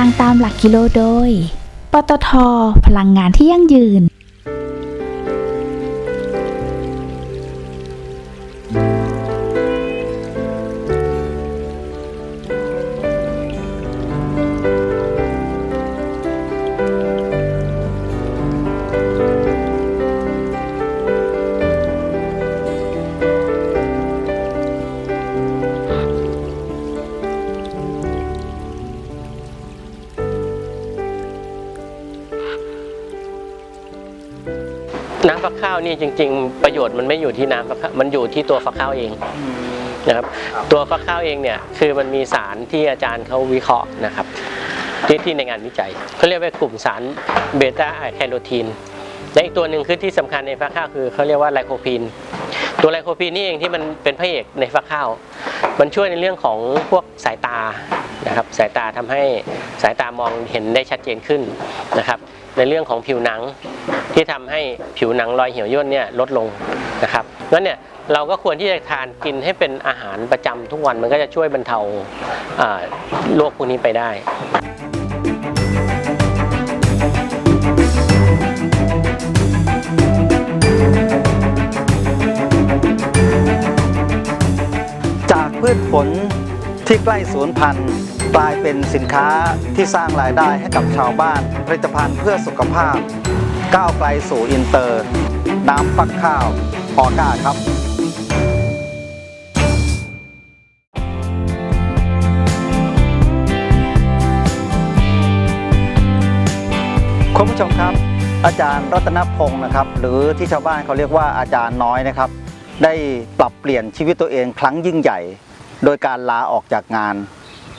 ทางตามหลักกิโลโดย ปตท พลังงานที่ยั่งยืน น้ำฟักข้าวนี่จริง ๆ ประโยชน์มันไม่อยู่ที่น้ำฟักข้าวมันอยู่ที่ตัวฟักข้าวเองนะครับ ตัวฟักข้าวเองเนี่ยคือมันมีสารที่อาจารย์เขาวิเคราะห์นะครับ ที่ที่ในงานวิจัยเขาเรียกว่ากลุ่มสารเบต้าแคโรทีนและอีกตัวหนึ่งคือที่สำคัญในฟักข้าวคือเขาเรียกว่าไลโคพีนตัวไลโคพีนนี่เองที่มันเป็นพระเอกในฟักข้าว มันช่วยในเรื่องของพวกสายตานะครับ สายตาทำให้สายตามองเห็นได้ชัดเจนขึ้นนะครับ ในเรื่องของผิวหนังที่ทำให้ผิวหนังรอยเหี่ยวย่นเนี่ยลดลงนะครับงั้นเนี่ยเราก็ควรที่จะทานกินให้เป็นอาหารประจำทุกวันมันก็จะช่วยบรรเทาโรคพวกนี้ไปได้จากพืชผลที่ใกล้สูญพันธุ์ กลายเป็นสินค้าที่สร้างรายได้ให้กับชาวบ้าน ผลิตภัณฑ์เพื่อสุขภาพ ก้าวไกลสู่อินเตอร์ น้ำฟักข้าวออก้าครับคุณผู้ชมครับ อาจารย์รัตนพงศ์นะครับ หรือที่ชาวบ้านเขาเรียกว่าอาจารย์น้อยนะครับ ได้ปรับเปลี่ยนชีวิตตัวเองครั้งยิ่งใหญ่ โดยการลาออกจากงาน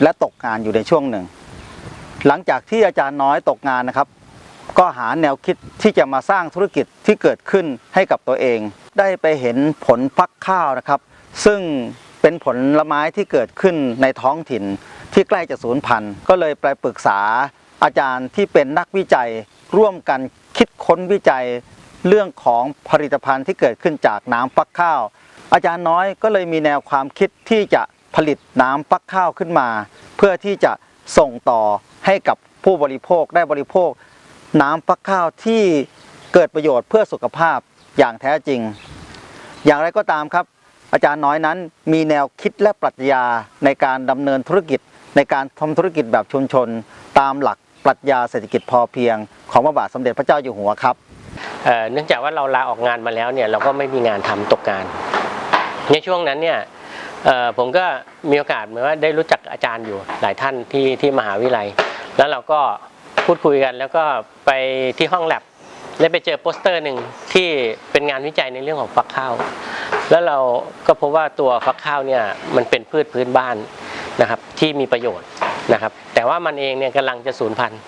และตกงานอยู่ในช่วงหนึ่ง หลังจากที่อาจารย์น้อยตกงานนะครับ ก็หาแนวคิดที่จะมาสร้างธุรกิจที่เกิดขึ้นให้กับตัวเอง ได้ไปเห็นผลฟักข้าวนะครับ ซึ่งเป็นผลไม้ที่เกิดขึ้นในท้องถิ่นที่ใกล้จะสูญพันธุ์ก็เลยไปปรึกษาอาจารย์ที่เป็นนักวิจัยร่วมกันคิดค้นวิจัยเรื่องของผลิตภัณฑ์ที่เกิดขึ้นจากน้ำฟักข้าว อาจารย์น้อยก็เลยมีแนวความคิดที่จะ ผลิตน้ำฟักข้าวขึ้นมา เพื่อที่จะส่งต่อให้กับผู้บริโภคได้บริโภค น้ำฟักข้าวที่เกิดประโยชน์เพื่อสุขภาพอย่างแท้จริง อย่างไรก็ตามครับ อาจารย์น้อยนั้นมีแนวคิดและปรัชญาในการดำเนินธุรกิจ ในการทำธุรกิจแบบชุมชน ตามหลักปรัชญาเศรษฐกิจพอเพียง ของพระบาทสมเด็จพระเจ้าอยู่หัวครับเนื่องจากว่าเราลาออกงานมาแล้วเนี่ยเราก็ไม่มีงานทำตกงาน ในช่วงนั้นเนี่ย ผมก็มีโอกาสเหมือนว่าได้รู้จักอาจารย์อยู่หลายท่านที่ที่มหาวิทยาลัย แล้วเราก็พูดคุยกัน แล้วก็ไปที่ห้องแลบได้ไปเจอโปสเตอร์หนึ่งที่เป็นงานวิจัยในเรื่องของฟักข้าว แล้วเราก็พบว่าตัวฟักข้าวเนี่ยมันเป็นพืชพื้นบ้านนะครับที่มีประโยชน์นะครับ แต่ว่ามันเองเนี่ยกำลังจะสูญพันธุ์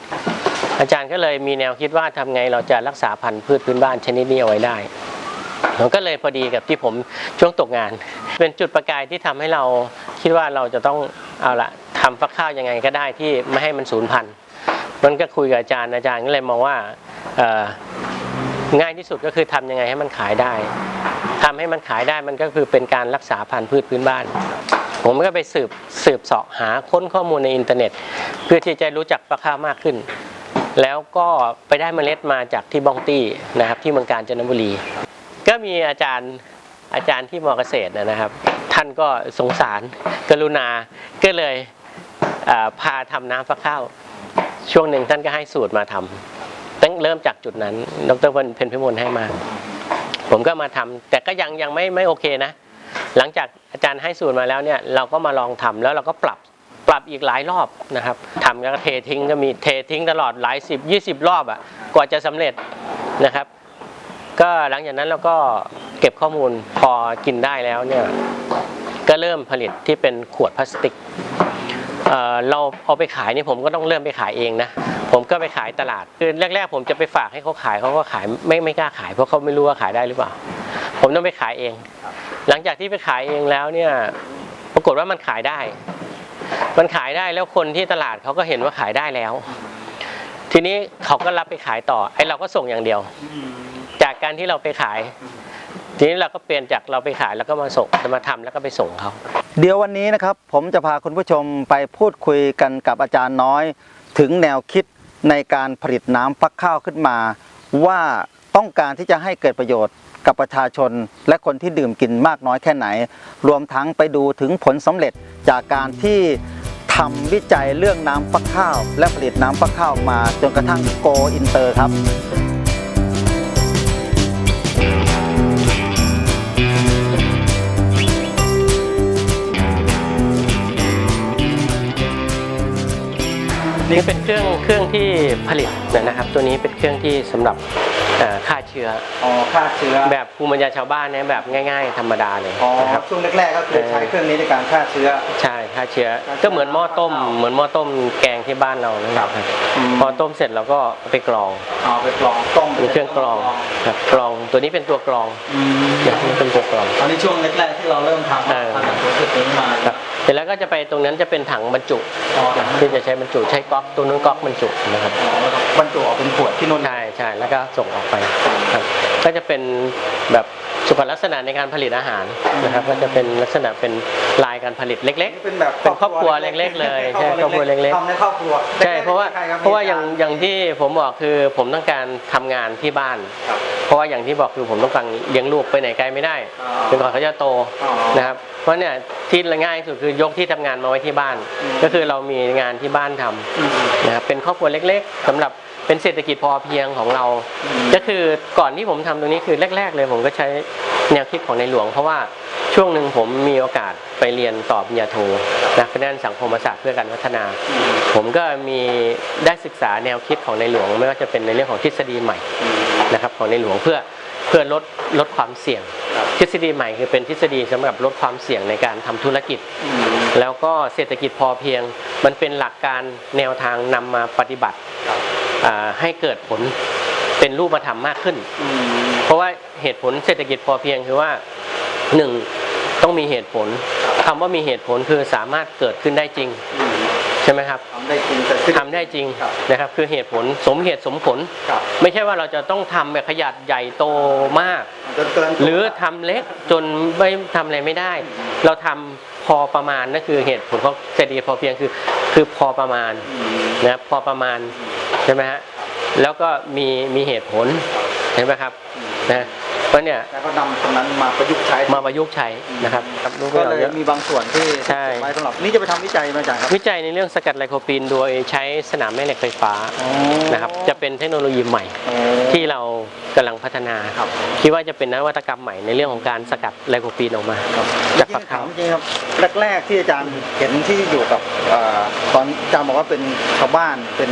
อาจารย์ก็เลยมีแนวคิดว่าทำไงเราจะรักษาพันธุ์พืชพื้นบ้านชนิดนี้เอาไว้ได้มันก็เลยพอดีกับที่ผมช่วงตกงาน เป็นจุดประกายที่ทำให้เราคิดว่าเราจะต้องเอาละทำฟักข้าวยังไงก็ได้ที่ไม่ให้มันสูญพันธุ์มันก็คุยกับอาจารย์อาจารย์ก็เลยมองว่าง่ายที่สุดก็คือทำยังไงให้มันขายได้ทำให้มันขายได้มันก็คือเป็นการรักษาพันธุ์พืชพื้นบ้าน ผมก็ไปสืบสืบเสาะหาค้นข้อมูลในอินเทอร์เน็ต เพื่อที่จะรู้จักฟักข้าวมากขึ้น แล้วก็ไปได้เมล็ดมาจากที่บองตี้นะครับที่เมืองกาญจนบุรี ก็มีอาจารย์ อาจารย์ที่มอเกษตรนะครับ ท่านก็สงสารกรุณาก็เลยพาทำน้ำฟักข้าว ช่วงหนึ่งท่านก็ให้สูตรมาทำตั้งเริ่มจากจุดนั้น ดรเพนพิมลให้มา ผมก็มาทำแต่ก็ยังยังไม่ไม่โอเคนะ หลังจากอาจารย์ให้สูตรมาแล้วเนี่ยเราก็มาลองทำแล้วเราก็ปรับปรับอีกหลายรอบนะครับทำแล้วก็เททิ้งก็มีเททิ้งตลอดหลายสิบยี่สิบรอบอะ่ะกว่าจะสำเร็จนะครับ ก็หลังจากนั้นเราก็เก็บข้อมูลพอกินได้แล้วเนี่ยก็เริ่มผลิตที่เป็นขวดพลาสติกเเราเอาไปขายนี่ผมก็ต้องเริ่มไปขายเองนะ ผมก็ไปขายตลาดคือแรก ๆ ผมจะไปฝากให้เขาขายเขาก็ขายไม่ไม่กล้าขายเพราะเขาไม่รู้ว่าขายได้หรือเปล่า ผมต้องไปขายเอง หลังจากที่ไปขายเองแล้วเนี่ยปรากฏว่ามันขายได้ มันขายได้แล้วคนที่ตลาดเขาก็เห็นว่าขายได้แล้ว ทีนี้เขาก็รับไปขายต่อไอ้เราก็ส่งอย่างเดียว จากการที่เราไปขาย ทีนี้เราก็เปลี่ยนจากเราไปขายแล้วก็มาส่งมาทำแล้วก็ไปส่งเขาเดี๋ยววันนี้นะครับผมจะพาคุณผู้ชมไปพูดคุยกันกับอาจารย์น้อย ถึงแนวคิดในการผลิตน้ำฟักข้าวขึ้นมา ว่าต้องการที่จะให้เกิดประโยชน์กับประชาชนและคนที่ดื่มกินมากน้อยแค่ไหน รวมทั้งไปดูถึงผลสำเร็จจากการที่ทำวิจัยเรื่องน้ำฟักข้าว และผลิตน้ำฟักข้าวมาจนกระทั่งโกอินเตอร์ครับ นี่เป็นเครื่องเครื่องที่ผลิตนะครับ ตัวนี้เป็นเครื่องที่สำหรับเอ่อฆ่าเชื้ออ๋อฆ่าเชื้อ แบบภูมิปัญญาชาวบ้านเนี่ยแบบง่าย ๆ ธรรมดาเลยอ๋อนะครับช่วงแรกๆก็คือใช้เครื่องนี้ในการฆ่าเชื้อ ใช่ฆ่าเชื้อ ก็เหมือนหม้อต้ม เหมือนหม้อต้มแกงที่บ้านเรานะครับอืมพอต้มเสร็จเราก็เอาไปกรองเอาไปกรองต้มเป็นเครื่องกรองครับกรองตัวนี้เป็นตัวกรองอืมอย่างนี้เป็นตัวกรองตอนนี้ช่วงแรกๆที่เราเริ่มทำเออทำตัวจุดนี้มาค รับเสร็จแล้วก็จะไปตรงนั้นจะเป็นถังบรรจุอ๋อที่จะใช้บรรจุใช้ก๊อกตัวนู้นก๊อกบรรจุนะครับบรรจุออกเป็นขวดที่นู่นใช่ใช่แล้วก็ส่งออกไปครับก็จะเป็นแบบสุขลักษณะในการผลิตอาหารนะครับ ก็จะเป็นลักษณะเป็นลายการผลิตเล็กนี่เป็นแบบเป็นครอบครัวเล็ก ๆ เลยใช่ครอบครัวเล็กๆทำในครอบครัวๆใช่เพราะว่าใคคบเพราะว่าอย่างอย่างที่ผมบอกคือผมต้องการทำงานที่บ้านครับเพราะว่าอย่างที่บอกคือผมต้องการเลี้ยงลูกไปไหนไกลไม่ได้อ๋อจนกว่าเขาจะโตอ๋อนะครับ เพราะเนี่ยที่ง่ายที่สุดคือยกที่ทำงานมาไว้ที่บ้านอืมก็คือเรามีงานที่บ้านทำอืมนะครับเป็นครอบครัวเล็ก ๆสำหรับเป็นเศรษฐกิจพอเพียงของเราอืมก็คือก่อนที่ผมทำตรงนี้คือแรก ๆ เลยผมก็ใช้แนวคิดของในหลวง เพราะว่าช่วงหนึ่งผมมีโอกาสไปเรียนต่อปริญญาโทนะคณะสังคมศาสตร์เพื่อการพัฒนา ผมก็มีได้ศึกษาแนวคิดของในหลวง ไม่ว่าจะเป็นในเรื่องของทฤษฎีใหม่นะครับของในหลวงเพื่อเพื่อลดลดความเสี่ยงครับทฤษฎีใหม่คือเป็นทฤษฎีสำหรับลดความเสี่ยงในการทำธุรกิจอืมแล้วก็เศรษฐกิจพอเพียง มันเป็นหลักการแนวทางนำมาปฏิบัติครับอ่าให้เกิดผลเป็นรูปธรรมมากขึ้นอืมเพราะว่าเหตุผลเศรษฐกิจพอเพียงคือว่าหนึ่งต้องมีเหตุผลคำว่ามีเหตุผลคือสามารถเกิดขึ้นได้จริงอืม ใช่ไหมครับทำได้จริงแต่ขึ้นทำได้จริงครับนะครับ คือเหตุผลสมเหตุสมผลครับไม่ใช่ว่าเราจะต้องทำแบบขยาดใหญ่โตมากจนเกินหรือทำเล็กจนไม่ทำอะไรไม่ได้ เราทำพอประมาณนั่นคือเหตุผลของเศรษฐกิจพอเพียงคือคือพอประมาณอืมนะพอประมาณใช่ไหมฮะแล้วก็มีมีเหตุผลเห็นไหมครับนะ เพราะเนี่ยแล้วก็นำตรงนั้นมาประยุกต์ใช้มาประยุกต์ใช้นะครับครับรู้ก็ไม่เลยเยอะมีบางส่วนที่ใช่ไว้สำหรับนี่จะไปทำวิจัยมาจากครับ วิจัยในเรื่องสกัดไลโคปีนโดยใช้สนามแม่เหล็กไฟฟ้าอ๋อนะครับจะเป็นเทคโนโลยีใหม่อ๋อที่เรากำลังพัฒนาครับคิดว่าจะเป็นนวัตกรรมใหม่ในเรื่องของการสกัดไลโคปีนออกมาครับจากจริฝังกๆถาข้ามวจริงครับแรกๆที่อาจารย์เห็นที่อยู่กับเอ่อตอนอาจารย์บอกว่าเป็นชาวบ้านเป็น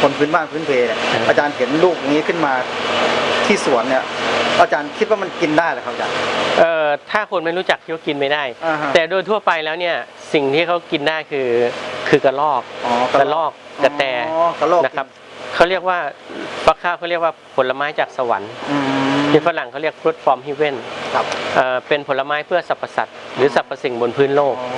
คนพื้นบ้านพื้นเพเนี่ยครับอาจารย์เห็นลูกนี้ขึ้นมาที่สวนเนี่ยอาจารย์คิดว่ามันกินได้เหรอครับอาจารย์ เอ่อถ้าคนไม่รู้จักคิดว่ากินไม่ได้ อ่าฮะแต่โดยทั่วไปแล้วเนี่ยสิ่งที่เขากินได้คือคือกระรอกอ๋อกระรอกกระแตอ๋อกระรอกนะครับเขาเรียกว่าฟักข้าวเขาเรียกว่าผลไม้จากสวรรค์อืมที่ฝรั่งเขาเรียก fruit from heaven ครับเอ่อเป็นผลไม้เพื่อสรรพสัตว์หรือสรรพสิ่งบนพื้นโลกอ๋อ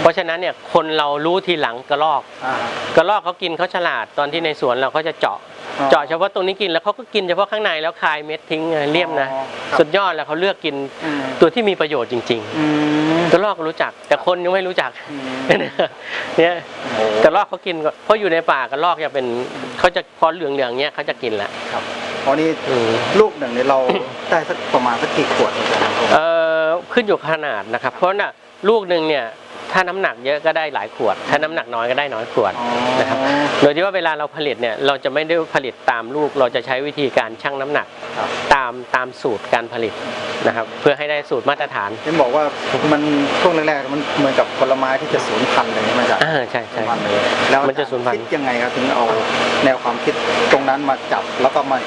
เพราะฉะนั้นเนี่ยคนเรารู้ทีหลังกระรอก อ่ากระรอกเขากินเขาฉลาดตอนที่ในสวนเราเขาจะเจาะอ๋อ เจาะเฉพาะตรงนี้กินแล้วเขาก็กินเฉพาะข้างในแล้วคายเม็ดทิ้งไงเลี่ยมนะอ๋อครับสุดยอดแล้วเขาเลือกกินอืมตัวที่มีประโยชน์จริงอืมๆกระรอกรู้จัก แต่คนยังไม่รู้จักอืมเนี่ยโอ้กระรอกเขากินก็เพราะอยู่ในป่ากระรอกจะเป็นเขาจะพอเหลืองๆเนี้ยเขาจะกินแหละครับอ๋อนี่อืมลูกหนึ่งเนี่ยเราได้สักประมาณสักกี่ขวดอาจารย์เอ่อขึ้นอยู่กับขนาดนะครับ เพราะน่ะลูกหนึ่งเนี่ย ถ้าน้ำหนักเยอะก็ได้หลายขวด ถ้าน้ำหนักน้อยก็ได้น้อยขวดอ๋อนะครับ โดยที่ว่าเวลาเราผลิตเนี่ยเราจะไม่ได้ผลิตตามลูก เราจะใช้วิธีการชั่งน้ำหนักครับตามตามสูตรการผลิตนะครับ เพื่อให้ได้สูตรมาตรฐานเห็นบอกว่ามันช่วงแรกๆมันเหมือนกับผลไม้ที่จะสูญพันธุ์เลยใช่ไหมอาจารย์อ่าใช่ใช่มันเลยแล้วมันจะสูญพันธุ์คิดยังไงครับถึงเอาแนวความคิดตรงนั้นมาจับแล้วก็มา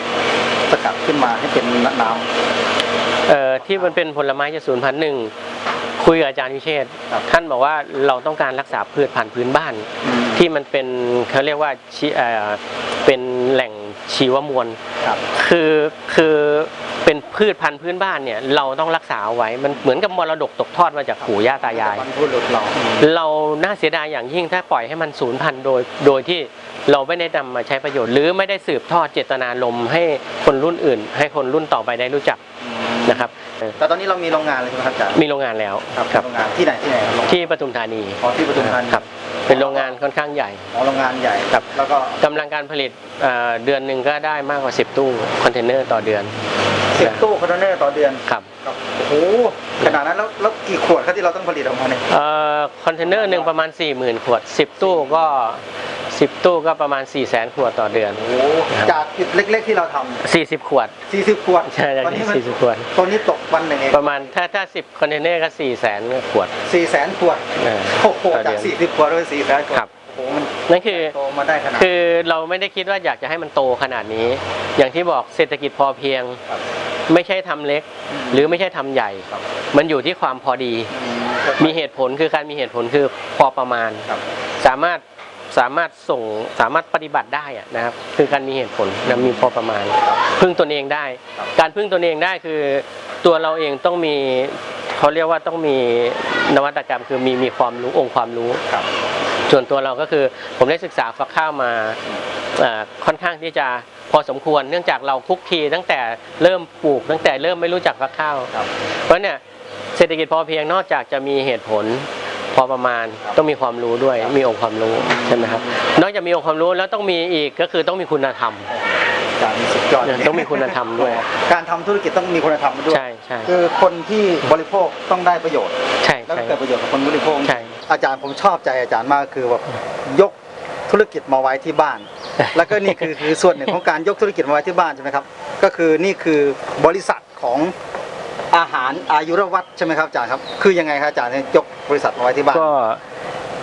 สกัดขึ้นมาให้เป็นน้ำเอ่อที่มันเป็นผลไม้จะสูญพันธุ์หนึ่ง คุยกับอาจารย์วิเชษฐ์ครับท่านบอกว่าเราต้องการรักษาพืชพันธุ์พื้นบ้าน ที่มันเป็นเขาเรียกว่าชีเอ่อเป็นแหล่งชีวมวลครับคือคือเป็นพืชพันธุ์พื้นบ้านเนี่ยเราต้องรักษาเอาไว้มันเหมือนกับมรดกตกทอดมาจากปู่ย่าตายายบรรพบุรุษเราเราน่าเสียดายอย่างยิ่งถ้าปล่อยให้มันสูญพันธุ์โดยโดยที่เราไม่ได้นำมาใช้ประโยชน์ หรือไม่ได้สืบทอดเจตนารมณ์ให้คนรุ่นอื่น ให้คนรุ่นต่อไปได้รู้จัก นะครับเออแต่ตอนนี้เรามีโรงงานเลยใช่ไหมครับอาจารย์มีโรงงานแล้วครับครับโรงงานที่ไหนที่ไหนครับโรงงานที่ปทุมธานีอ๋อที่ปทุมธานีครับเป็นโรงงานค่อนข้างใหญ่อ๋อโรงงานใหญ่ครับแล้วก็กำลังการผลิตเอ่อเดือนหนึ่งก็ได้มากกว่า 10 ตู้คอนเทนเนอร์ต่อเดือนสิบตู้คอนเทนเนอร์ต่อเดือนครับครับโอ้โหขนาดนั้นแล้วแล้วกี่ขวดครับที่เราต้องผลิตออกมาเนี่ยเอ่อคอนเทนเนอร์หนึ่งประมาณ40,000ขวด 10 ตู้ก็ 10 ตู้ก็ประมาณ 4 0 0 0 0 0ขวดต่อเดือน โอ้โหจากจุดเล็ก ๆ ที่เราทำ40 ขวด 40ขวดใช่ตอนนี้มัน40ขวด ตอนนี้ตกวันหนึ่งเองประมาณถ้าถ้า 10 คอนเทนเนอร์ก็ 4 0 0 0 0 0ขวด 4แสนขวดเออโอ้โหต่อจากเดือน40ขวดเป็น4แสนขวดครับ โอ้โหมันนั่นคือ โตมาได้ขนาด คือเราไม่ได้คิดว่าอยากจะให้มันโตขนาดนี้ อย่างที่บอกเศรษฐกิจพอเพียง ครับไม่ใช่ทำเล็กหรือไม่ใช่ทำใหญ่ ครับมันอยู่ที่ความพอดีมีเหตุผลคือการมีเหตุผลคือพอประมาณ ครับสามารถ สามารถส่งสามารถปฏิบัติได้อะนะครับ คือการมีเหตุผลนะมีพอประมาณ พึ่งตนเองได้ครับการพึ่งตนเองได้คือตัวเราเองต้องมีเขาเรียกว่าต้องมีนวัตกรรม คือมีมีความรู้องค์ความรู้ครับส่วนตัวเราก็คือผมได้ศึกษาฟักข้าวมาเอ่อค่อนข้างที่จะพอสมควรเนื่องจากเราคุกคีตั้งแต่เริ่มปลูก ตั้งแต่เริ่มไม่รู้จักฟักข้าวครับเพราะเนี่ยเศรษฐกิจพอเพียงนอกจากจะมีเหตุผลพ อประมาณครับต้องมีความรู้ด้วย มีองค์ความรู้ใช่ไหมครับ นอกจากมีองค์ความรู้แล้วต้องมีอีกก็คือต้องมีคุณธรรมอาจารย์นี่สุดยอดเนี่ยต้องมีคุณธรรมด้วย การทำธุรกิจต้องมีคุณธรรมด้วยใช่ใช่คือคนที่บริโภคต้องได้ประโยชน์ใช่แล้วก็ใช่เกิดประโยชน์กับคนบริโภคใช่อาจารย์ผมชอบใจอาจารย์มากคือแบบยกธุรกิจมาไว้ที่บ้าน แล้วก็นี่คือคือส่วนหนึ่งของการยกธุรกิจมาไว้ที่บ้านใช่ไหมครับ ก็คือนี่คือบริษัทของ อาหารอายุรวัตรใช่ไหมครับอาจารย์ครับ คือยังไงครับอาจารย์เนี่ยยกบริษัทมาไว้ที่บ้าน ก็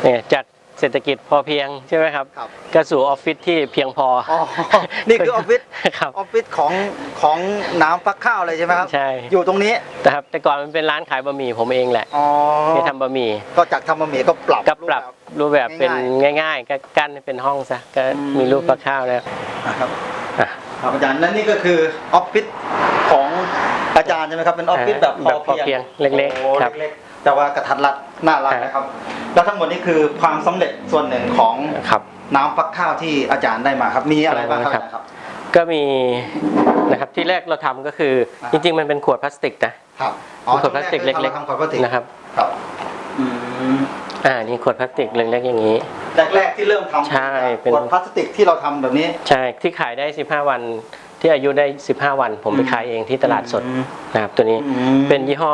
เนี่ยจากเศรษฐกิจพอเพียงใช่ไหมครับครับ ก็สู่ออฟฟิศที่เพียงพออ๋อ นี่คือออฟฟิศครับ ออฟฟิศของของน้ำฟักข้าวเลยใช่ไหมครับ ใช่อยู่ตรงนี้แต่ครับแต่ก่อนมันเป็นร้านขายบะหมี่ผมเองแหละอ๋อ ที่ทำบะหมี่ก็จากทำบะหมี่ก็ปรับก็ปรับรูปแบบเป็นง่ายง่ายๆก็กั้นให้เป็นห้องซะก็อืมมีรูปปลาข้าวแล้วนะครับ อะ ครับอาจารย์และนี่ก็คือออฟฟิศของอาจารย์ใช่ไหมครับเป็นออฟฟิศแบบแบบพอเพียงเล็กๆโอ้ครับ เล็กๆแต่ว่ากระทัดรัดน่ารักนะครับ แล้วทั้งหมดนี้คือความสำเร็จส่วนหนึ่งของครับ น้ำฟักข้าวที่อาจารย์ได้มาครับ มีอะไรบ้างครับครับอาจารย์ครับ ก็มีนะครับที่แรกเราทำก็คือ อ่า จริง ๆ มันเป็นขวดพลาสติกนะครับขวดพลาสติกเล็ก ๆ ทำขวดพลาสติกๆนะครับ ครับอืม อ่านี่ขวดพลาสติกเล็กๆอย่างนี้ แรกๆที่เริ่มทำใช่เป็น ขวดพลาสติกที่เราทำแบบนี้ใช่ที่ขายได้ 15 วัน ที่อายุได้ 15 วัน ผมไปขายเองที่ตลาดสดอืม นะครับตัวนี้อืม เป็นยี่ห้อ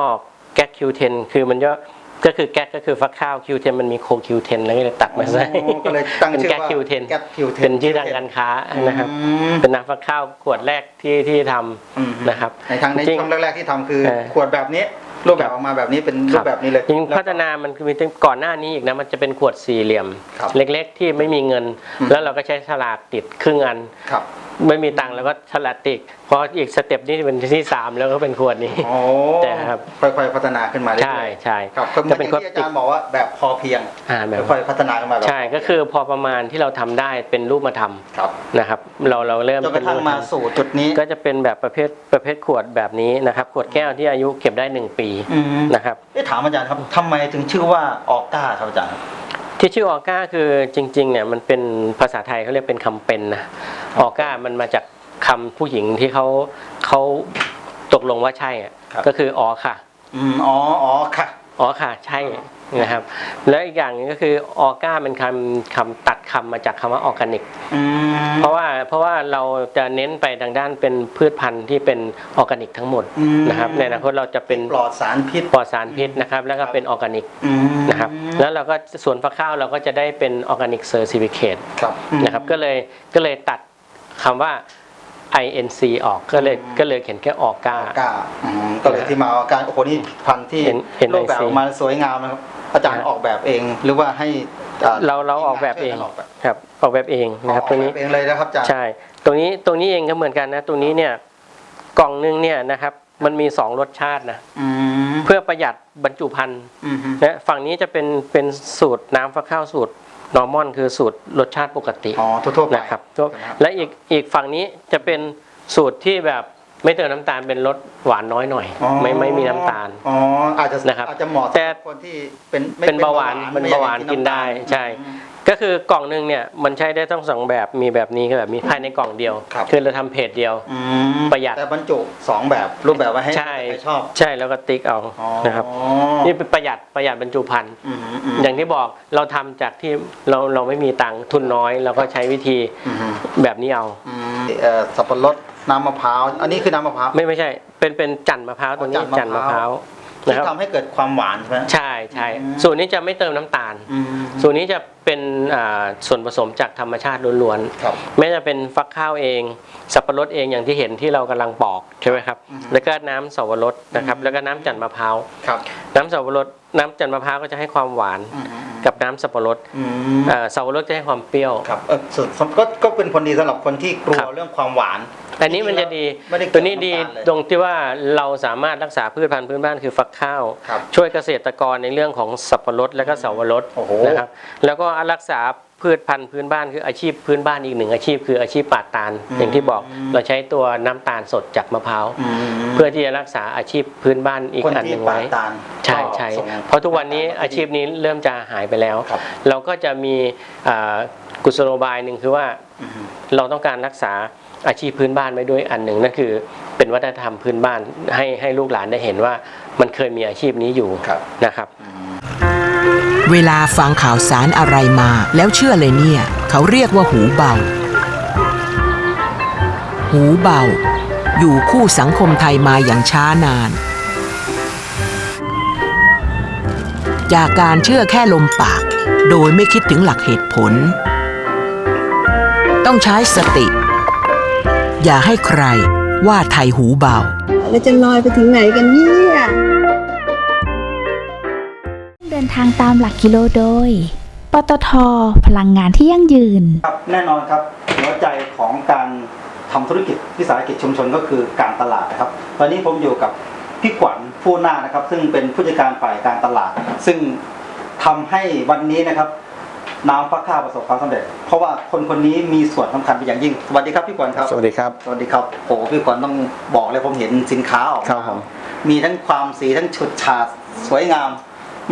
แก๊กคิวเทนคือมันก็ก็คือแก๊กก็คือฟักข้าวคิวเทนมันมีโคคิวเทนแล้วก็เลยตัดมาใส่อ๋อก็เลยตั้งเป็นชื่อแก๊กว่าคิวเทนแก๊กคิวเทนเป็นชื่อทางการค้านะครับ อืม เป็นน้ำฟักข้าวขวดแรกที่ที่ทำอืม นะครับ ในทางในจริงช่วงแรกๆที่ทำคือ เออ ขวดแบบนี้ รูปแบบออกมาแบบนี้เป็นรูปแบบนี้เลยจริงพัฒนามันคือมีตั้งก่อนหน้านี้อีกนะมันจะเป็นขวดสี่เหลี่ยมครับเล็กๆที่ไม่มีเงินอืมแล้วเราก็ใช้ฉลากติดครึ่งอันครับ ไม่มีตังค์แล้วก็ฉลากติดพออีกสเต็ปนี้เป็นที่สามแล้วก็เป็นขวดนี้ โอ้แต่ครับค่อยๆพัฒนาขึ้นมาเรื่อยๆใช่ใช่ครับก็เหมืจะอนเป็นอย่างขวดที่อาจารย์บอกว่าแบบพอเพียงอ่าแบบ ค่อยๆพัฒนาขึ้นมาแบบใช่ก็คือพอประมาณที่เราทำได้เป็นรูปมาทำครับนะครับ เราเราเริ่มจนกเป็ระนทั่งรูปมาธรรมสู่จุดนี้ก็จะเป็นแบบประเภทประเภทขวดแบบนี้นะครับ ขวดแก้วที่อายุเก็บได้หนึ่งปีอืม นะครับ เอ๊ะถามอาจารย์ครับทำไมถึงชื่อว่าออกก้าครับอาจารย์ ที่ชื่อออก้าคือจริงๆเนี่ยมันเป็นภาษาไทยเขาเรียกเป็นคำเป็นนะ ออก้ามันมาจากคำผู้หญิงที่เขาเขาตกลงว่าใช่อะครับก็คืออ๋อค่ะอืมอ๋ออ๋อค่ะอ๋อค่ะ ใช่นะครับ แล้วอีกอย่างหนึงก็คือออก้าเป็นคำคำตัดคำมาจากคำว่าออร์แกนิกอืมเพราะว่าเพราะว่าเราจะเน้นไปทางด้านเป็นพืชพันธุ์ที่เป็นออร์แกนิกทั้งหมดอืมนะครับในอนาคตเราจะเป็นปลอดสารพิษปลอดสารพิษนะครับ แล้วก็เป็นออร์แกนิกอืมนะครับ แล้วเราก็ส่วนฟักข้าวเราก็จะได้เป็นออร์แกนิกเซอร์ติฟิเคตครับนะครับก็เลยก็เลยตัด คำว่า INC ออกก็เลยก็เลยเขียนแค่ออกก้ากล้าอืมก็เลยที่มาเอาการโอ้โหนี่พันธุ์ที่เห็นเห็นรูปแบบ IC ออกมาสวยงามนะครับอาจารย์นะออกแบบเองหรือว่าให้อ่เราเราออกแบบเองช่วยกันออกแบบครับออกแบบเองนะครับออกตรงนี้แบบเองเลยนะครับอาจารย์ใช่ตรงนี้ตรงนี้เองก็เหมือนกันนะตรงนี้เนี่ยกล่องหนึงเนี่ยนะครับมันมี2รสชาตินะอืมเพื่อประหยัดบรรจุภัณฑ์อืมนะฝั่งนี้จะเป็นเป็นสูตรน้ำฟักข้าวสูตร นอร์มอนคือสูตรรสชาติปกติอ๋อทั่วๆไปนะครับนะครับและอีกอีกฝั่งนี้จะเป็นสูตรที่แบบไม่เติมน้ำตาลเป็นรสหวานน้อยหน่อยอ๋อไม่ไม่มีน้ำตาลอ๋ออาจจะนะครับอาจจะเหมาะแต่สำหรับคนที่เป็นไม่เป็นเบาหวานเป็นเบาหวานกินได้ใช่อืม ก็คือกล่องหนึ่งเนี่ยมันใช้ได้ต้องสองแบบมีแบบนี้กับแบบนี้ภายในกล่องเดียวครับ คือเราทำเพจเดียว อืมประหยัด แต่บรรจุสองแบบรูปแบบไว้ให้ใช่ใครชอบ ใช่แล้วก็ติ๊กเอาอ๋อนะครับนี่เป็นประหยัดประหยัดบรรจุภัณฑ์อืมอืมอย่างที่บอกเราทำจากที่เราเราไม่มีตังค์ทุนน้อยเราก็ใช้วิธีอืมแบบนี้เอา อืมเอ่อสับปะรดน้ำมะพร้าว อันนี้คือน้ำมะพร้าว ไม่ไม่ใช่ เป็นเป็นจันทร์มะพร้าวตัวนี้อ๋อจัจันนททร์ร์มะมะพพร้าร้าว ว ที่นะครับ ทำให้เกิดความหวานใช่ไหม ใช่ใช่อืม สูตรนี้จะไม่เติมน้ำตาล อืมสูตรนี้จะเป็นอ่าส่วนผสมจากธรรมชาติล้วนครับ ๆไม่ว่าจะเป็นฟักข้าวเอง สับปะรดเองอย่างที่เห็นที่เรากำลังปอกใช่ไหมครับอือฮึแล้วก็น้ำสับปะรดนะครับอืม แล้วก็น้ำจันทร์มะพร้าวครับน้ำสับปะรดน้ำจันทร์มะพร้าวก็จะให้ความหวานอืมอืมกับน้ำสับปะรดอืมเอ่อสับปะรดจะให้ความเปรี้ยว ครับเออสุดก็ก็เป็นผลดีสำหรับคนที่กลัวครับ เรื่องความหวาน อันนี้มันจะดีไม่ได้เกี่ยวตัวนี้ดีกับน้ำตาลเลยตรงที่ว่าเราสามารถรักษาพืชพันธุ์พื้นบ้านคือฟักข้าว ครับช่วยเกษตรกรในเรื่องของสับปะรดและก็เสาวรสโอ้โห นะครับแล้วก็รักษาพืชพันธุ์พื้นบ้านคืออาชีพพื้นบ้านอีกหนึ่งอาชีพคืออาชีพปาดตาล อย่างที่บอกเราใช้ตัวน้ำตาลสดจากมะพร้าวอืมเพื่อที่จะรักษาอาชีพพื้นบ้านอีกคนอันหที่นึ่งปาไว้ ดตาลใช่ใช่ก็ส่งเพราะทุกวันนี้อาชีพนี้เริ่มจะหายไปแล้ว ครับเราก็จะมีอ่ากุศโลบายหนึ่งคือว่าอืม เราต้องการรักษา อาชีพพื้นบ้านไว้ด้วยอันหนึ่งนั่นคือ เป็นวัฒนธรรมพื้นบ้านให้ให้ลูกหลานได้เห็นว่ามันเคยมีอาชีพนี้อยู่ครับนะครับ เวลาฟังข่าวสารอะไรมา แล้วเชื่อเลยเนี่ย เขาเรียกว่าหูเบา หูเบา อยู่คู่สังคมไทยมาอย่างช้านาน จากการเชื่อแค่ลมปาก โดยไม่คิดถึงหลักเหตุผล ต้องใช้สติ อย่าให้ใครว่าไทยหูเบา แล้วจะลอยไปถึงไหนกันเนี่ยเดินทางตามหลักกิโลโดย ปตท พลังงานที่ยั่งยืน ครับแน่นอนครับหัวใจของการทำธุรกิจวิสาหกิจชุมชนก็คือการตลาดนะครับ ตอนนี้ผมอยู่กับพี่ขวัญผู้หน้านะครับ ซึ่งเป็นผู้จัดการฝ่ายการตลาด ซึ่งทำให้วันนี้นะครับ น้ำฟักข้าวประสบความสำเร็จ เพราะว่าคนคนนี้มีส่วนสำคัญเป็นอย่างยิ่ง สวัสดีครับพี่ขวัญครับ สวัสดีครับ สวัสดีครับโอ้พี่ขวัญต้องบอกเลยผมเห็นสินค้าออกครับมาผมมีทั้งความสีทั้งชุดฉาดสวยงาม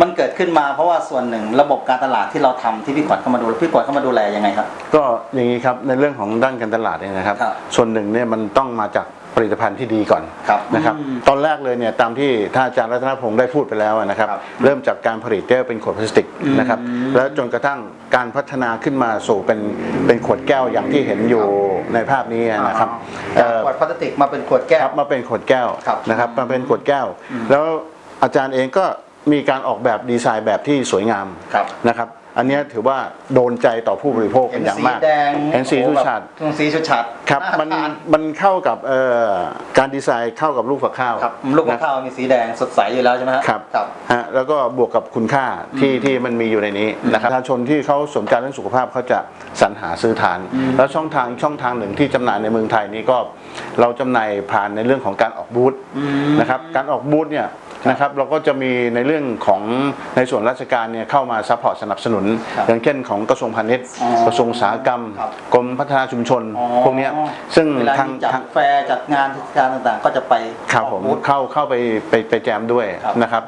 มันเกิดขึ้นมาเพราะว่าส่วนหนึ่งระบบการตลาดที่เราทำที่พี่ขวัญเข้ามาดูพี่ขวัญเข้ามาดูแลยังไงครับ ก็อย่างนี้ครับในเรื่องของด้านการตลาดเนี่ยนะครับครับส่วนหนึ่งเนี่ยมันต้องมาจาก ผลิตภัณฑ์ที่ดีก่อนครับนะครับอืมตอนแรกเลยเนี่ยตามที่ท่านอาจารย์รัตนพงศ์ได้พูดไปแล้วนะครับครับเริ่มจากการผลิตแก้วเป็นขวดพลาสติกอืมนะครับ แล้วจนกระทั่งการพัฒนาขึ้นมาสู่เป็นเป็นขวดแก้วอย่างที่เห็นอยู่ในภาพนี้นะครับจากเอ่อขวดพลาสติกมาเป็นขวดแก้ควรับมาเป็นขวดแก้วครับนะครับมาเป็นขวดแก้วอืมแล้วอาจารย์เองก็มีการออกแบบดีไซน์แบบที่สวยงามครับนะครับ อันเนี้ยถือว่าโดนใจต่อผู้บริโภคเป็นอย่างมากแดงเห็นสีโอ้ชุโหดฉาดแบบสีชุดฉาดครับามันทามันเข้ากับเอ่อการดีไซน์เข้ากับลูกฝักข้าวครับลูกมะนะพร้าวมีสีแดงสดใสอยู่แล้วใช่ไหมฮะครับครับฮะแล้วก็บวกกับคุณค่าที่ที่มันมีอยู่ในนี้นะครับประชาชนที่เขาสนใจเรื่องสุขภาพเขาจะสรรหาซื้อทาน แล้วช่องทางอีกช่องทางหนึ่งที่จำหน่ายในเมืองไทยนี้ก็เราจำหน่ายผ่านในเรื่องของการออกบูธอืมนะครับการออกบูธเนี่ย นะครับเราก็จะมีในเรื่องของในส่วนราชการเนี่ยเข้ามาซัพพอร์ตสนับสนุนครับอย่างเช่นของกระทรวงพาณิชย์อ๋อกระทรวงอุตสาหกรรมครับกรมพัฒนาชุมชนอ๋อพวกเนี้ยซึ่งเวลาทางที่จัดทางแฟร์จัดงานเทศกาลต่างๆ ก็จะไปครับผมออกบูธเข้าเข้าไปไปไปแจมด้วยครับนะครับ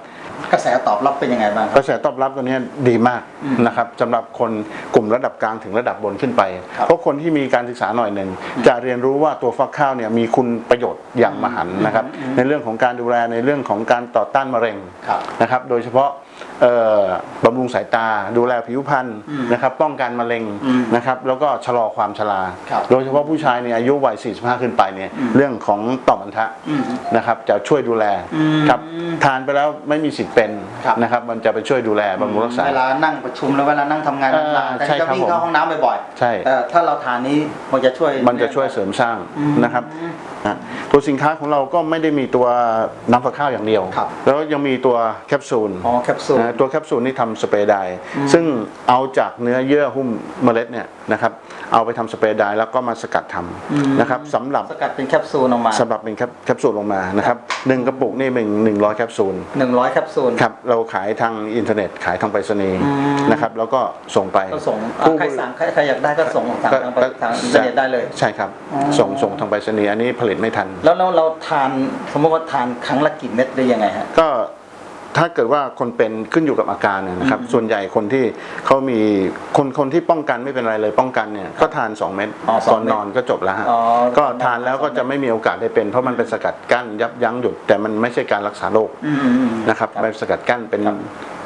กระแสตอบรับเป็นยังไงบ้างคกรับระแสตอบรับตัวเนี้ยดีมากอืมนะครับสำหรับคนกลุ่มระดับกลางถึงระดับบนขึ้นไปครับเพราะคนที่มีการศึกษาหน่อยหนึ่งจะเรียนรู้ว่าตัวฟักข้าวเนี่ยมีคุณประโยชน์อย่างมหันต์นะครับ ในเรื่องของการดูแลในเรื่องของการต่อต้านมะเร็งครับนะครับ โดยเฉพาะเอ่อ บำรุงสายตา ดูแลผิวพรรณนะครับ ป้องกันมะเร็งนะครับ แล้วก็ชะลอความชราครับโดยเฉพาะผู้ชายเนี่ยอายุวัย 45 ขึ้นไปเนี่ยเรื่องของต่อมอันทะนะครับ จะช่วยดูแลครับทานไปแล้วไม่มีสิทธิ์เป็นครับนะครับ มันจะไปช่วยดูแลบำรุงรักษาเวลานั่งประชุมแล้วเวลานั่งทำงานเออนานๆแต่ใช่จะครับวิ่งเข้าผมห้องน้ำบ่อยๆใช่แต่ถ้าเราทานนี้มันจะช่วยมันจะช่วยเสริมสร้างนะครับนะ ตัวสินค้าของเราก็ไม่ได้มีตัวน้ำฝักข้าวอย่างเดียว ครับแล้วยังมีตัวแคปซูลอ๋อแคปซูล นะตัวแคปซูลนี่ทำสเปรย์ไดร์ซึ่งเอาจากเนื้อเยื่อหุ้มเมล็ดเนี่ยนะครับเอาไปทำสเปรย์ไดร์แล้วก็มาสกัดทำนะครับสำหรับ สกัดเป็นแคปซูลออกมา สำหรับเป็นแคปแคปซูลลงมานะครับหนึ่งกระปุกนี่เป็นหนึ่งร้อยแคปซูลหนึ่งร้อยแคปซูล ครับเราขายทางอินเทอร์เน็ตขายทางไปรษณีย์นะครับแล้วก็ส่งไปก็ส่งอะใครสั่งใครใครอยากได้ก็ส่งสั่งทางไปทางอินเทอร์เน็ตได้เลย ใช่ครับ ส่งส่งทางไปรษณีย์อันนี้ผลิตไม่ทันแล้วแล้วเราทานสมมติว่าทานครั้งละกี่เม็ดได้ยังไงฮะ ก็ถ้าเกิดว่าคนเป็นขึ้นอยู่กับอาการเนี่ยนะครับ ส่วนใหญ่คนที่เขามีคนคนที่ป้องกันไม่เป็นไรเลยป้องกันเนี่ยก็ทาน 2 เม็ดอ๋อสตอองนเม็ดนอนก็จบแล้วฮะอ๋อก็ทานแล้วก็จะไม่มีโอกาสได้เป็น เพราะมันเป็นสกัดกั้นยับยั้งหยุดแต่มันไม่ใช่การรักษาโรคอืมอืมอืมนะครับ เป็นสกัดกั้นเป็น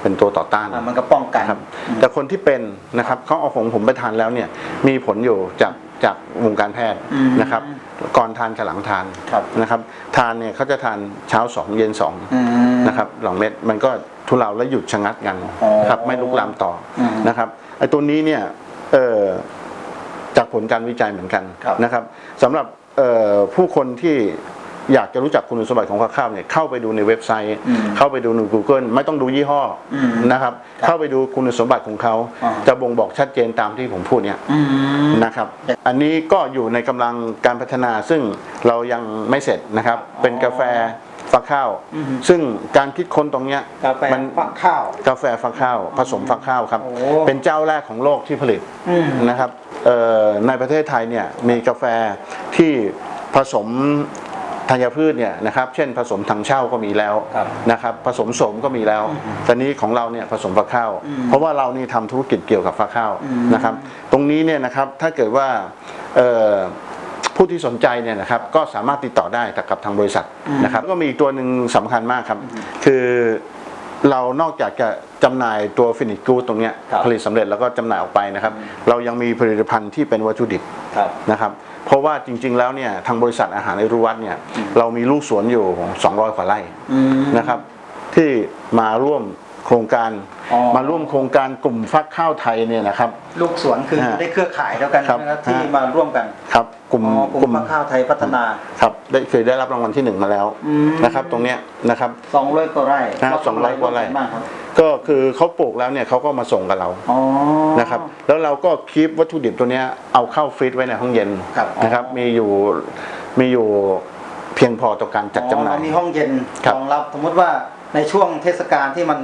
เป็นตัวต่อต้าน อะมันก็ป้องกันครับแต่คนที่เป็นนะครับเขาเอาของผมไปทานแล้วเนี่ยมีผลอยู่จากจากวงการแพทย์อืมนะครับ ก่อนทานกับหลังทานครับนะครับ ทานเนี่ยเขาจะทานเช้าสองเย็นสองอืมนะครับสองเม็ดมันก็ทุเลาและหยุดชะงัดกันอ๋อนะครับ ไม่ลุกลามต่ออมนะครับไอ้ตัวนี้เนี่ยเอ่อจากผลการวิจัยเหมือนกันครับนะครับสำหรับเอ่อผู้คนที่ อยากจะรู้จักคุณสมบัติของข้าวข้าวเนี่ยเข้าไปดูในเว็บไซต์อืมเข้าไปดูใน Google ไม่ต้องดูยี่ห้ออมนะครับครับ เข้าไปดูคุณสมบัติของเขาอ่าจะบ่งบอกชัดเจนตามที่ผมพูดเนี่ยอืมนะครับ อันนี้ก็อยู่ในกำลังการพัฒนาซึ่งเรายังไม่เสร็จนะครับ เป็นกาแฟฟักข้าวอืมซึ่งการคิดค้นตรงเนี้ยกาแฟมันฟักข้าว กาแฟฟักข้าว ผสมฟักข้าวครับโอ้เป็นเจ้าแรกของโลกที่ผลิตอืมนะครับเอ่อในประเทศไทยเนี่ยมีกาแฟที่ผสม ธัญพืชเนี่ยนะครับเช่นผสมถังเช่าก็มีแล้วครับนะครับผสมโสมก็มีแล้วแต่นี้ของเราเนี่ยผสมฟักข้าว เพราะว่าเรานี่ทำธุรกิจเกี่ยวกับฟักข้าวนะครับ ตรงนี้เนี่ยนะครับถ้าเกิดว่าเอ่อผู้ที่สนใจเนี่ยนะครับก็สามารถติดต่อได้กับทางบริษัทนะครับ ก็มีอีกตัวหนึ่งสำคัญมากครับ คือ เรานอกจากจะจำหน่ายตัวฟินิชกูตรงเนี้ยครับผลิตสำเร็จแล้วก็จำหน่ายออกไปนะครับ เรายังมีผลิตภัณฑ์ที่เป็นวัตถุดิบครับ นะครับ เพราะว่าจริง ๆ แล้วเนี่ยทางบริษัทอาหารในรุวัตเนี่ยเรามีลูกสวนอยู่ 200กว่าไร่อืมนะครับที่มาร่วมโครงการอ๋อ มาร่วมโครงการกลุ่มฟักข้าวไทยเนี่ยนะครับ ลูกสวนคือฮะได้เครือข่ายเดียวกันครับนะครับที่ฮะมาร่วมกันครับกลุ่มอ๋อกลุ่มฟักข้าวไทยพัฒนาครับได้เคยได้รับรางวัลที่หนึ่งมาแล้วอืมนะครับ ตรงเนี้ยนะครับสองร้อยกว่าไร่ฮะเาทำะ200กว่าไร่บ้างครับก็คือเขาปลูกแล้วเนี่ยเขาก็มาส่งกับเราอ๋อนะครับ แล้วเราก็คีปวัตถุดิบตัวเนี้ยเอาเข้าฟรีซไว้ในห้องเย็นครับนะครับ มีอยู่มีอยู่เพียงพอต่อการจัดจำหน่ายอ๋อมีห้องเย็นครับรองรับสมมติว่าในช่วงเทศกาลที่มัน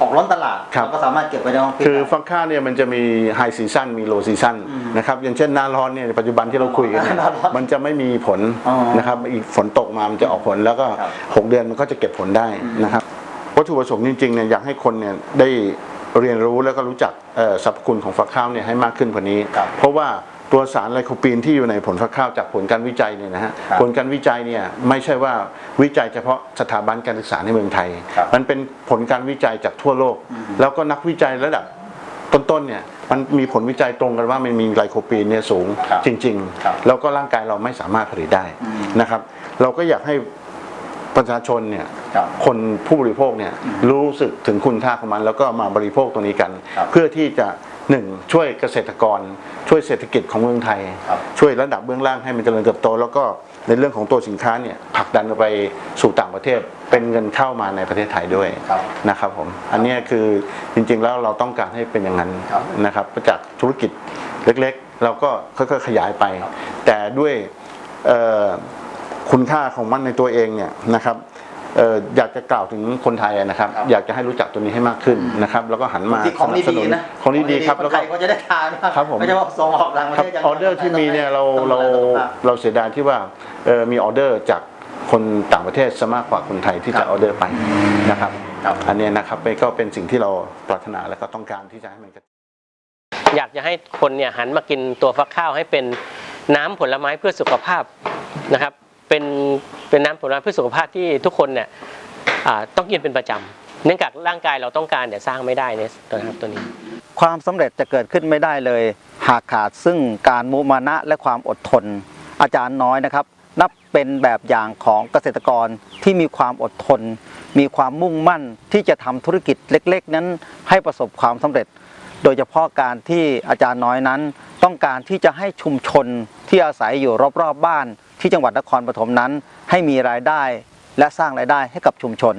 ออกร้อนตลาดครับ เราก็สามารถเก็บไว้ในห้องฟิตคือได้ ฟักข้าวเนี่ยมันจะมีไฮซีซั o นมีโลซีซั o นอืมนะครับอย่างเช่นหน้าร้อนเนี่ยปัจจุบันที่เราคุยกันเนี่ยหน้าร้อนมันจะไม่มีผลอ๋อนะครับอีกฝนตกมามันจะออกผลแล้วก็ ครับ6 เดือนมันก็จะเก็บผลได้นะครับวัตถุประสงค์จริงๆเนี่ยอยากให้คนเนี่ยได้เรียนรู้แล้วก็รู้จักเอ่อสรรพคุณของฟักข้าวเนี่ยให้มากขึ้นกว่านี้ ครับ เพราะว่า ตัวสารไลโคปีนที่อยู่ในผลฟักข้าวจากผลการวิจัยเนี่ยนะฮะครับผลการวิจัยเนี่ยไม่ใช่ว่าวิจัยเฉพาะสถาบันการศึกษาในเมืองไทยครับมันเป็นผลการวิจัยจากทั่วโลก แล้วก็นักวิจัยระดับต้นๆเนี่ยมันมีผลวิจัยตรงกันว่ามันมีไลโคปีนเนี่ยสูงครับจริงครับๆแล้วก็ร่างกายเราไม่สามารถผลิตได้นะครับ เราก็อยากให้ประชาชนเนี่ยครับคนผู้บริโภคเนี่ยรู้สึกถึงคุณค่าของมัน แล้วก็มาบริโภคตรงนี้กันครับเพื่อที่จะ หนึ่งช่วยเกษตรกร ช่วยเศรษฐกิจของเมืองไทยครับช่วยระดับเบื้องล่างให้มันเจริญเติบโต แล้วก็ในเรื่องของตัวสินค้าเนี่ยผลักดันออกไปสู่ต่างประเทศเป็นเงินเข้ามาในประเทศไทยด้วยครับนะครับผมอันเนี้ยคือจริงๆแล้วเราต้องการให้เป็นอย่างนั้นครับนะครับจากธุรกิจเล็กๆ เราก็ค่อยๆขยายไป แต่ด้วยเอ่อคุณค่าของมันในตัวเองเนี่ยนะครับเอ่ออยากจะกล่าวถึงคนไทยนะครับครับ อยากจะให้รู้จักตัวนี้ให้มากขึ้นนะครับ แล้วก็หันมาที่ของสนับสนุดีนๆนะของดีๆครับคนแล้วไทก็ยก็จะได้ทานนะครับผมไม่ใช่ว่าส่งออกต่างประครับเทศย่างออเดอร์ที่มีเนี่ยเราเราต้องดูแลสุขภพเราเสียดายที่ว่าเอ่อมีออเดอร์จากคนต่างประเทศซะมากกว่าคนไทยที่ครัจะบออเดอร์ไปนะครับครับอันเนี้ยนะครับก็เป็นสิ่งที่เราปรารถนาและก็ต้องการที่จะให้มันเกิดอยากจะให้คนเนี่ยหันมากินตัวฟักข้าวให้เป็นน้ำผลไม้เพื่อสุขภาพนะครับ เป็น เป็นน้ำผลไม้เพื่อสุขภาพที่ทุกคนเนี่ยต้องกินเป็นประจำเนื่องจากร่างกายเราต้องการแต่สร้างไม่ได้เนี่ยตัวนะครับตัวนี้ ความสำเร็จจะเกิดขึ้นไม่ได้เลย หากขาดซึ่งการมุมานะและความอดทน อาจารย์น้อยนะครับ นับเป็นแบบอย่างของเกษตรกรที่มีความอดทน มีความมุ่งมั่นที่จะทำธุรกิจเล็ก ๆ นั้นให้ประสบความสำเร็จ โดยเฉพาะการที่อาจารย์น้อยนั้น ต้องการที่จะให้ชุมชนที่อาศัยอยู่รอบๆบ้าน ที่จังหวัดนครปฐมนั้น ให้มีรายได้และสร้างรายได้ให้กับชุมชน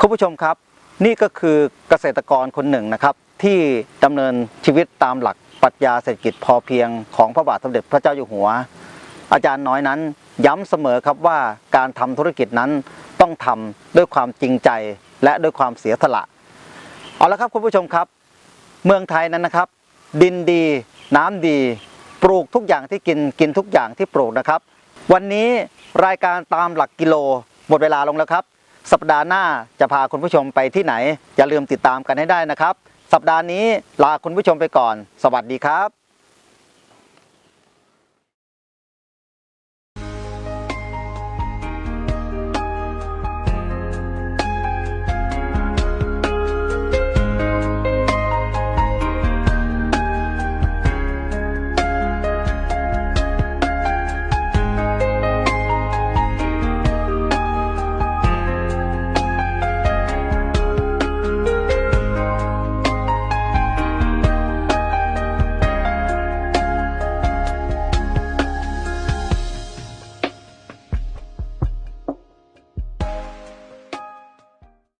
คุณผู้ชมครับ นี่ก็คือเกษตรกรคนหนึ่งนะครับ ที่ดำเนินชีวิตตามหลักปรัชญาเศรษฐกิจพอเพียงของพระบาทสมเด็จพระเจ้าอยู่หัว อาจารย์น้อยนั้นย้ำเสมอครับว่าการทำธุรกิจนั้นต้องทำด้วยความจริงใจและด้วยความเสียสละเอาละครับคุณผู้ชมครับ เมืองไทยนั้นนะครับ ดินดี น้ำดี ปลูกทุกอย่างที่กินกินทุกอย่างที่ปลูกนะครับ วันนี้รายการตามหลักกิโลหมดเวลาลงแล้วครับ สัปดาห์หน้าจะพาคุณผู้ชมไปที่ไหน อย่าลืมติดตามกันให้ได้นะครับ สัปดาห์นี้ลาคุณผู้ชมไปก่อน สวัสดีครับ